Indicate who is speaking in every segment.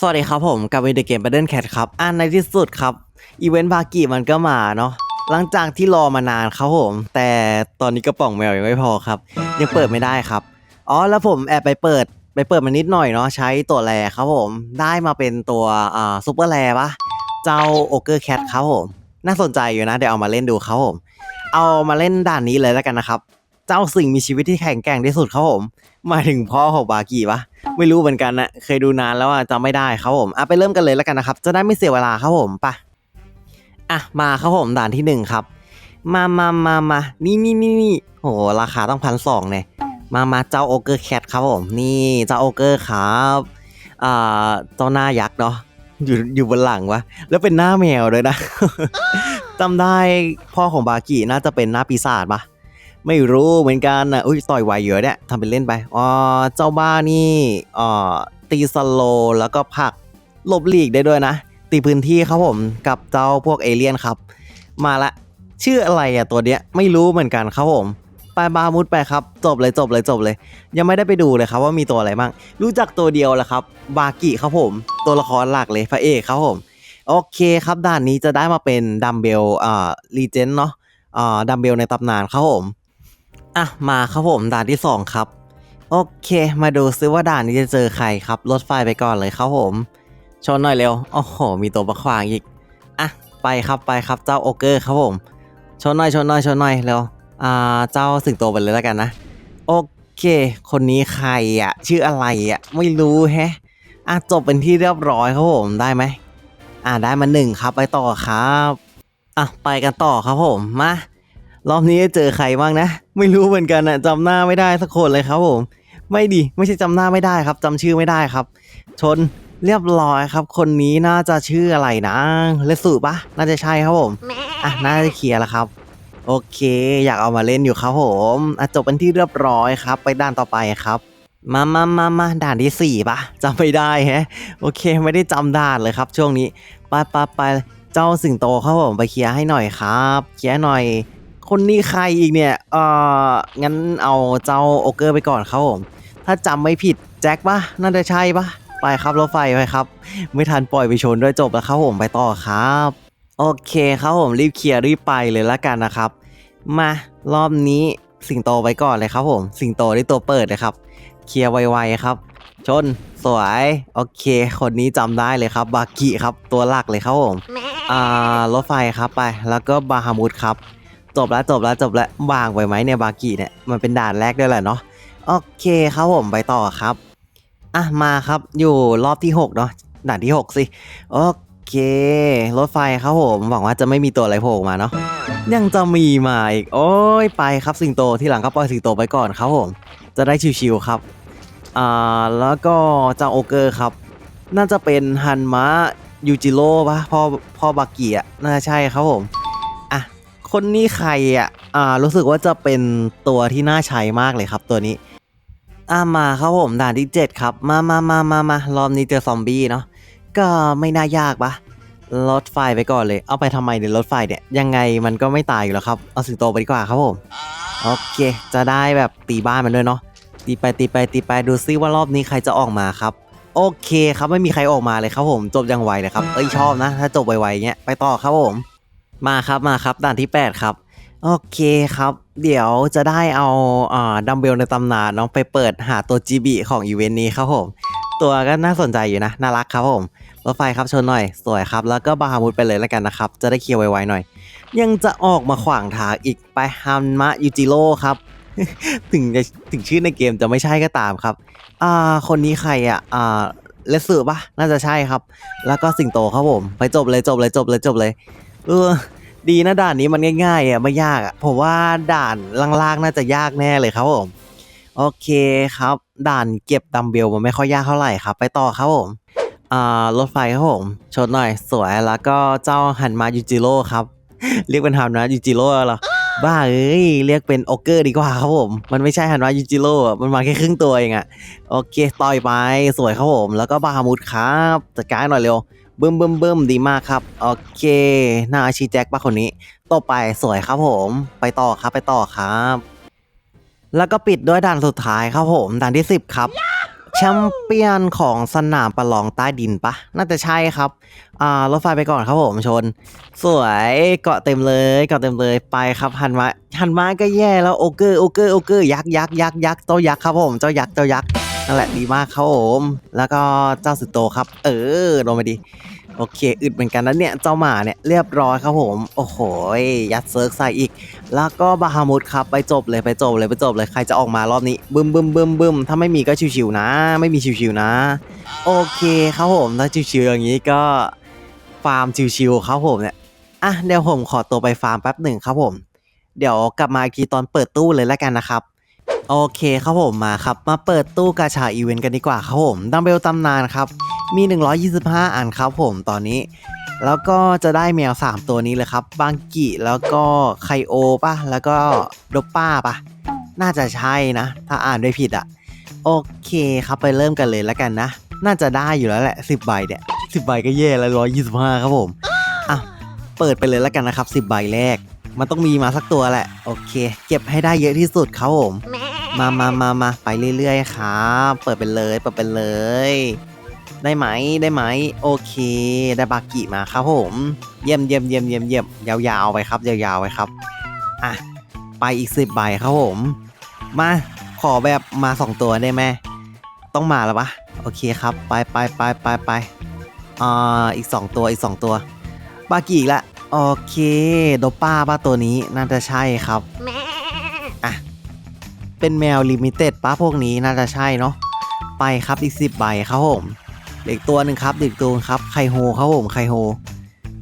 Speaker 1: สวัสดีครับผมกับวิดีเกม b บ t เดิลแคทครับอ่าในที่สุดครับ อีเวนต์บากิมันก็มาเนาะหลังจากที่รอมานานครับผม แต่ตอนนี้กระป๋องแมวยังไม่พอครับ ยังเปิดไม่ได้ครับ อ๋อแล้วผมแอบไปเปิดไปเปิดมานิดหน่อยเนาะใช้ตัวแรครับผม ได้มาเป็นตัวอ่าซูเปอร์แรปะเจ้าโอเกอร์แคทครับผม น่าสนใจอยู่นะเดี๋ยวเอามาเล่นดูครับผม เอามาเล่นด่านนี้เลยแล้วกันนะครับ เจ้าสิ่งมีชีวิตที่แข็งแกร่งที่สุดครับผม หมายถึงพ่อของบากิปะไม่รู้เหมือนกันนะเคยดูนานแล้วอะจำไม่ได้ครับผมอะไปเริ่มกันเลยแล้วกันนะครับ จะได้ไม่เสียเวลาครับผมปะอะมาครับผมด่านที่หนึ่งครับ มามามามานี่นี่นี่นี่โหราคาต้องพันสองเนี่ยมามาเจ้าโอเกอร์แคทครับผม นี่เจ้าโอเกอร์ครับอ่าเจ้าหน้ายักษ์เนาะอยู่อยู่บนหลังวะแล้วเป็นหน้าแมวด้วยนะจำได้พ่อของบากิน่าจะเป็นหน้าปีศาจปะ ไม่รู้เหมือนกันนะอุ้ยต่อยไหวเยอะเนี่ยทำเป็นเล่นไปอ๋อเจ้าบ้านี่อ๋อตีสโลแล้วก็ผักหลบหลีกได้ด้วยนะ ตีพื้นที่ครับผมกับเจ้าพวกเอเลี่ยนครับ มาละชื่ออะไรอะตัวเนี้ยไม่รู้เหมือนกันครับผมไปบามุดไปครับ จบเลยจบเลยจบเลย ยังไม่ได้ไปดูเลยครับว่ามีตัวอะไรบ้างรู้จักตัวเดียวแหละครับ บากิครับผม ตัวละครหลักเลยพระเอกครับผมโอเคครับด่านนี้จะได้มาเป็นดัมเบลอ่ารีเจนเนาะอ่าดัมเบลในตำนานครับผม อะมาครับผมด่านที่สองครับ โอเค มาดูซิว่าด่านนี้จะเจอใครครับรถไฟไปก่อนเลยครับผมชนหน่อยเร็วโอ้โห มีตัวประขวางอีกอะไปครับไปครับเจ้าโอเกอร์ครับผมชนหน่อยชนหน่อยชนหน่อยเร็วอ่าเจ้าสิงโตไปเลยแล้วกันนะโอเค คนนี้ใครอะชื่ออะไรอะไม่รู้แฮะอะจบเป็นที่เรียบร้อยครับผมได้ไหมอะได้มาหนึ่งครับไปต่อครับอะไปกันต่อครับผมมา รอบนี้จะเจอใครบ้างนะ ไม่รู้เหมือนกันนะจำหน้าไม่ได้สักคนเลยครับผม ไม่ดิไม่ใช่จำหน้าไม่ได้ครับจำชื่อไม่ได้ครับ ชนเรียบร้อยครับ คนนี้น่าจะชื่ออะไรนะเลสสูปะน่าจะใช่ครับผมอะน่าจะเคลียร์แล้วครับ โอเค อยากเอามาเล่นอยู่ครับผมอะจบเป็นที่เรียบร้อยครับ ไปด้านต่อไปครับมามามามาด่านที่สี่ปะจำไม่ได้แฮะ โอเค ไม่ได้จำด่านเลยครับ ช่วงนี้ไปไปไปเจ้าสิงโตครับผมไปเคลียร์ให้หน่อยครับ เคลียร์หน่อย คนนี้ใครอีกเนี่ยเอ่องั้นเอาเจ้าโอเกอร์ไปก่อนครับผม ถ้าจำไม่ผิดแจ็คปะน่าจะใช่ปะไปครับรถไฟไปครับ ไม่ทันปล่อยไปชนด้วยจบแล้วครับผมไปต่อครับ โอเคครับผมรีบเคลียร์รีบไปเลยละกันนะครับ มารอบนี้สิงโตไปก่อนเลยครับผม สิงโตได้ตัวเปิดเลยครับ เคลียร์ไวๆครับ ชนสวยโอเค คนนี้จำได้เลยครับ บากิครับตัวหลักเลยครับผมอ่ารถไฟครับไป แล้วก็บาฮามุดครับ จบแล้วจบแล้วจบแล้ววางไว้ไหมเนี่ยบากิเนี่ยมันเป็นด่านแรกด้วยแหละเนาะโอเคครับผมไปต่อครับอะมาครับอยู่รอบที่หกเนาะด่านที่หกสิ โอเค รถไฟครับผมหวังว่าจะไม่มีตัวอะไรโผล่มาเนาะยังจะมีมาอีก โอ้ยไปครับสิงโตที่หลังก็ปล่อยสิงโตไปก่อนครับผม จะได้ชิวๆครับอ่าแล้วก็เจ้าโอเกอร์ครับ น่าจะเป็นฮันมะยูจิโร่ปะพ่อพ่อบากิอะน่าจะใช่ครับผม คนนี้ใครอะ อ่า รู้สึกว่าจะเป็นตัวที่น่าใช้มากเลยครับตัวนี้ อ่ามาครับผมด่านที่ 7 ครับ มามามามามารอบนี้เจอซอมบี้เนาะ ก็ไม่น่ายากปะรถไฟไปก่อนเลย เอาไปทำไมเนี่ยรถไฟเนี่ย ยังไงมันก็ไม่ตายอยู่แล้วครับ เอาสิงโตไปดีกว่าครับผม โอเค จะได้แบบตีบ้านมันด้วยเนาะ ตีไปตีไปตีไปดูซิว่ารอบนี้ใครจะออกมาครับ โอเคครับไม่มีใครออกมาเลยครับผม จบยังไวเลยครับ เอ้ยชอบนะ ถ้าจบไวๆเงี้ย ไปต่อครับผม มาครับมาครับด่านที่ 8 ครับ โอเคครับ เดี๋ยวจะได้เอาอ่าดัมเบลในตำนานเน้องไปเปิดหาตัว GB ของอีเวนต์นี้ครับผม ตัวก็น่าสนใจอยู่นะ น่ารักครับผมรถไฟครับชนหน่อย สวยครับ แล้วก็บาฮามุดไปเลยแล้วกันนะครับ จะได้เคลียร์ไวๆหน่อย ยังจะออกมาขวางทางอีกไปฮันมะยูจิโร่ครับถึงจะถึงชื่อในเกมจะไม่ใช่ก็ตามครับ อ่า คนนี้ใครอะ อ่าเลสสือปะน่าจะใช่ครับ แล้วก็สิงโตครับผม ไปจบเลยจบเลยจบเลยจบเลย เออ ดีนะด่านนี้มันง่ายๆอะไม่ยากอะผมว่าด่านล่างๆน่าจะยากแน่เลยครับผมโอเคครับ ด่านเก็บดัมเบลมันไม่ค่อยยากเท่าไหร่ครับ ไปต่อครับผมอ่ารถไฟครับผมชนหน่อยสวยแล้วก็เจ้าหันมายูจิโร่ครับ เรียกเป็นฮันมายูจิโร่เหรอบ้าเอ้ยเรียกเป็นโอเกอร์ดีกว่าครับผม มันไม่ใช่ฮันมายูจิโร่อะมันมาแค่ครึ่งตัวเองอะโอเค ต่อยไปสวยครับผม แล้วก็บาฮามุดครับจัดการหน่อยเร็ว บึ้มบึ้มบึ้มดีมากครับ โอเค หน้าอาชีแจ็คป้าคนนี้ต่อไปสวยครับผม ไปต่อครับไปต่อครับ แล้วก็ปิดด้วยด่านสุดท้ายครับผมด่านที่ 10 ครับแชมเปี้ยนของสนามประลองใต้ดินปะน่าจะใช่ครับ อ่ารถไฟไปก่อนครับผมชน สวยเกาะเต็มเลยเกาะเต็มเลยไปครับหันมาหันมาก็แย่แล้วโอเกอร์โอเกอร์โอเกอร์ยักษ์ยักษ์ยักษ์ยักษ์เจ้ายักษ์ครับผมเจ้ายักษ์เจ้ายักษ์ นั่นแหละดีมากครับผม แล้วก็เจ้าสุดโตครับ เออลงมาดีโอเคอึดเหมือนกันนะเนี่ยเจ้าหมาเนี่ยเรียบร้อยครับผม โอ้โหยัดเซิร์กใส่อีก แล้วก็บาฮามุดครับไปจบเลยไปจบเลยไปจบเลยใครจะออกมารอบนี้บึมบึมบึมบึมถ้าไม่มีก็ชิวๆนะ ไม่มีชิวๆนะ โอเคครับผมถ้าชิวๆอย่างนี้ก็ฟาร์มชิวๆครับผมเนี่ยอะเดี๋ยวผมขอตัวไปฟาร์มแป๊บหนึ่งครับผม เดี๋ยวกลับมาอีกทีตอนเปิดตู้เลยแล้วกันนะครับ โอเคครับผมมาครับ มาเปิดตู้กาชาอีเวนต์กันดีกว่าครับผมดัมเบลตำนานครับ มี 125 อันครับผมตอนนี้ แล้วก็จะได้แมว 3 ตัวนี้เลยครับบางกิแล้วก็ไคโอป่ะ แล้วก็โดป้าป่ะ น่าจะใช่นะ ถ้าอ่านไม่ผิดอะโอเคครับไปเริ่มกันเลยแล้วกันนะ น่าจะได้อยู่แล้วแหละ 10 ใบเนี่ย10ใบก็แย่แล้ว125ครับผมอะเปิดไปเลยแล้วกันนะครับ10ใบแรก มันต้องมีมาสักตัวแหละ โอเค เก็บให้ได้เยอะที่สุดครับผมม มามามามาไปเรื่อยๆครับเปิดไปเลยเปิดไปเลย ได้ไหมได้ไหมโอเค ได้บากิมาครับผม เยี่ยมเยี่ยมเยี่ยมเยี่ยมเยี่ยมยาวๆไปครับ ยาวๆไปครับอะไปอีกสิบใบครับผม มาขอแบบมาสองตัวได้ไหมต้องมาแล้วปะโอเคครับ ไปไปไปไปไปอ่าอีกสองตัวอีกสองตัว บากิอีกละโอเคโดป้าป้าตัวนี้น่าจะใช่ครับอ่ เป็นแมวลิมิเต็ดป้าพวกนี้น่าจะใช่เนาะไปครับอีกสิบใบครับผมเด็กตัวหนึ่งครับเด็กตัวหนึ่งครับไคโฮครับผมไคโฮ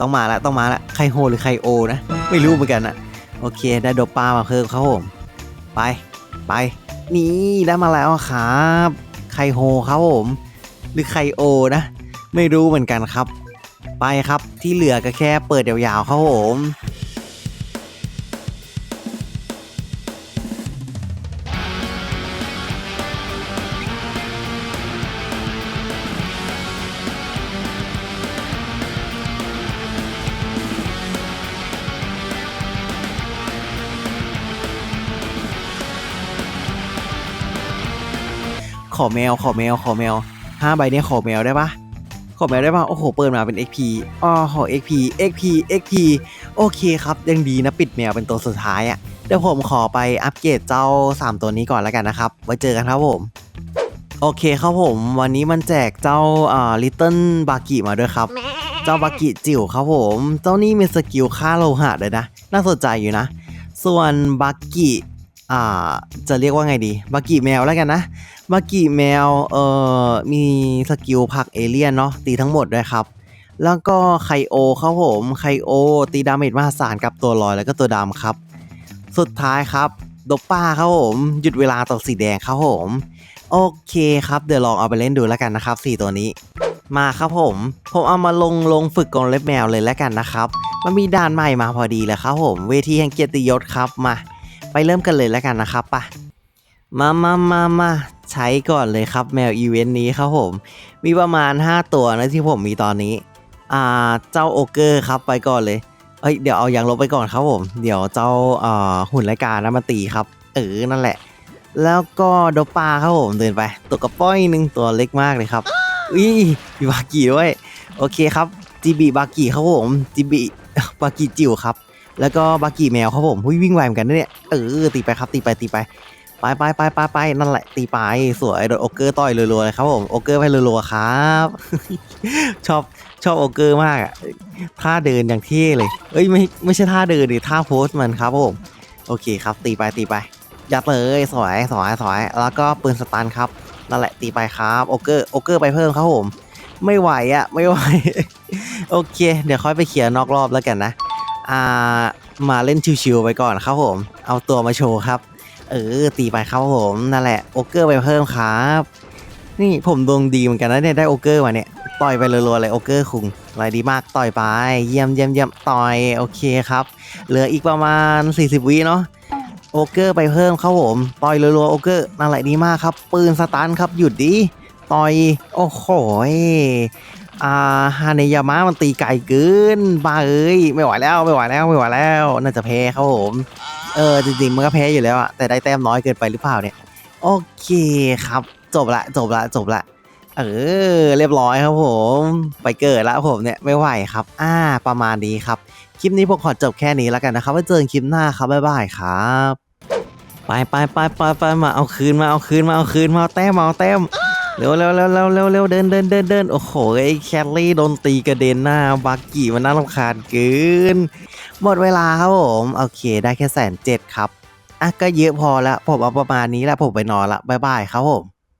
Speaker 1: ต้องมาละต้องมาละไคโฮหรือไคโอนะไม่รู้เหมือนกันอะโอเคได้โดป้ามาเพิ่มครับผมไปไปนี่ได้มาแล้วครับไคโฮครับผมหรือไคโอนะไม่รู้เหมือนกันครับ ไปครับที่เหลือก็แค่เปิดยาวๆครับผม ขอแมว ขอแมว ขอแมวห้าใบเนี้ยขอแมวได้ปะขอแมวได้ปะโอ้โห เปิดมาเป็น XP อ๋อขอ XP XP XP โอเคครับ ยังดีนะปิดแมวเป็นตัวสุดท้ายอะ่ะ เดี๋ยวผมขอไปอัปเกรดเจ้า 3 ตัวนี้ก่อนแล้วกันนะครับ ไว้เจอกันครับผม โอเคครับผม วันนี้มันแจกเจ้าอ่าลิตเติ้ลบากิมาด้วยครับ เจ้าบากิจิ๋วครับผม เจ้านี่มีสกิลฆ่าโลหะเลยนะ น่าสนใจอยู่นะ ส่วนบากิอ่าจะเรียกว่าไงดีบากิแมวแล้วกันนะ บากิแมวเอ่อมีสกิลผักเอเลี่ยนเนาะตีทั้งหมดด้วยครับ แล้วก็ไคโอครับผมไคโอ ตีดาเมจมหาศาลกับตัวลอยแล้วก็ตัวดำครับ สุดท้ายครับดปป้าครับผม หยุดเวลาตกสีแดงครับผม โอเคครับเดี๋ยวลองเอาไปเล่นดูแล้วกันนะครับ 4 ตัวนี้ มาครับผม ผมเอามาลงลงฝึกกรงเล็บแมวเลยแล้วกันนะครับมันมีด่านใหม่มาพอดีเลยครับผม เวทีแห่งเกียรติยศครับมา ไปเริ่มกันเลยแล้วกันนะครับปะมามามามา ใช้ก่อนเลยครับแมวอีเวนต์นี้ครับผม มีประมาณ 5 ตัวนะที่ผมมีตอนนี้ อ่าเจ้าโอเกอร์ครับไปก่อนเลยเอ้ยเดี๋ยวเอายางลบไปก่อนครับผม เดี๋ยวเจ้าอ่าหุ่นรายการนะมาตีครับ เออนั่นแหละ แล้วก็โดปาครับผมเดินไป ตัวกระป้อยหนึ่งตัวเล็กมากเลยครับอุ้ยมีบากิด้วยโอเคครับจีบีบากิครับผมจีบีบากิจิ๋วครับ แล้วก็บากิแมวครับผมวิ่งไวเหมือนกันนะเนี่ยเออตีไปครับตีไปตีไป ไปไปไปไปไปนั่นแหละตีไปสวยโดนโอเกอร์ต่อยรัวๆเลยครับผมโอเกอร์ไปรัวๆครับ ชอบชอบโอเกอร์มากอะท่าเดินอย่างเท่เลย เอ้ยไม่ไม่ใช่ท่าเดินดิท่าโพสมันครับผมโอเคครับ ตีไปตีไปยัดเลยสวยสวยสวยแล้วก็ปืนสตันครับนั่นแหละตีไปครับโอเกอร์โอเกอร์ไปเพิ่มครับผม ไม่ไหวอะไม่ไหวโอเค เดี๋ยวค่อยไปเคลียร์นอกรอบแล้วกันนะอ่ามาเล่นชิวๆไปก่อนครับผม เอาตัวมาโชว์ครับ เออ ตีไปครับผมนั่นแหละโอเกอร์ไปเพิ่มครับ นี่ผมดวงดีเหมือนกันนะเนี่ยได้โอเกอร์มาเนี่ยต่อยไปรัวๆเลยโอเกอร์คุงอะไรดีมากต่อยไป เยี่ยมเยี่ยมเยี่ยมต่อยโอเคครับ เหลืออีกประมาณ 40 วิเนาะโอเกอร์ไปเพิ่มครับผมต่อยรัวๆโอเกอร์นั่นแหละดีมากครับ ปืนสตันครับหยุดดิต่อยโอ้โหอ่าฮาเนยามะมันตีไกลเกินบ้าเอ้ยไม่ไหวแล้วไม่ไหวแล้วไม่ไหวแล้ว น่าจะแพ้ครับผม เออจริงๆมันก็แพ้อยู่แล้วอะแต่ได้แต้มน้อยเกินไปหรือเปล่าเนี่ย โอเคครับ จบละจบละจบละเออเรียบร้อยครับผม ไปเกิดละผมเนี่ยไม่ไหวครับ อ่า ประมาณนี้ครับ คลิปนี้ผมขอจบแค่นี้แล้วกันนะครับไว้เจอกันคลิปหน้าครับบ๊ายบายครับ ไปไปไปไปไปมาเอาคืนมาเอาคืนมาเอาคืนมาเอาแต้มมาเอาแต้ม เร็วเร็วเร็วเร็วเร็วเร็วเดินเดินเดินเดินโอ้โหไอ้แคลรี่โดนตีกระเด็นหน้าบักกี้มันน่ารำคาญเกินหมดเวลาครับผมโอเคได้แค่แสนเจ็ดครับอะก็เยอะพอแล้วผมเอาประมาณนี้แล้วผมไปนอนละบ๊ายบายครับผม